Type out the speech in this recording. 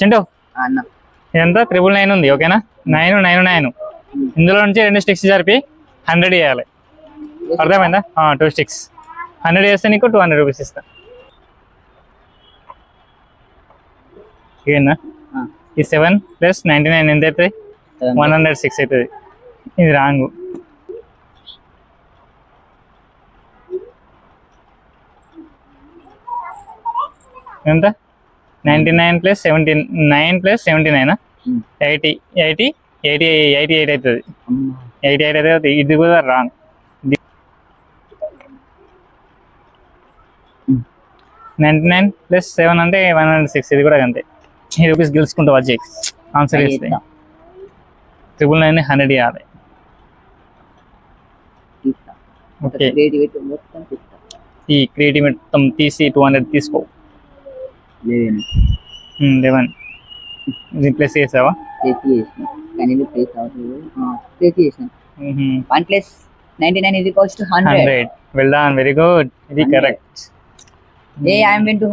చింటూ? ఇదంతా triple nine ఉంది ఓకేనా నైన్ నైన్ నైన్ ఇందులో నుంచి రెండు స్టిక్స్ జరిపి హండ్రెడ్ వేయాలి అర్థమైందా? టూ స్టిక్స్ హండ్రెడ్ వేస్తే నీకు టూ హండ్రెడ్ రూపీస్ ఇస్తా. ఏనా. ఈ సెవెన్ ప్లస్ నైంటీ నైన్ ఎంత అవుతుంది? వన్ హండ్రెడ్ సిక్స్ అవుతుంది. ఇది రాంగ్. ఎంత? Ninety nine plus seventy nine plus seventy nine? Hmm. Eighty eighty eighty eighty eight అవుతుంది. ఎయిటీ ఎయిట్ అయితే ఇది కూడా wrong. Hmm. Ninety nine plus seven అంటే వన్ హండ్రెడ్ సిక్స్. ఇది కూడా అంతే. ఈ రూపీస్ గెలుచుకుంటూ వచ్చి ఆన్సర్ ఇస్తే. ట్రిపుల్ నైన్ హండ్రెడ్ ఇవ్వాలి ఓకే. ఈ క్రియేటివ్ మొత్తం తీసి టూ హండ్రెడ్ తీసుకో. లేవేనా? లెవెన్ ఇది ప్లస్ చేసావా ప్లేస్ చేసిన. కానీ ఇది ప్లేస్. ఆ, ప్లేస్ చేసిన. వన్ ప్లస్ నైన్టీ నైన్ ఇది equals to hundred well done very good ఇది. Correct a I'm win to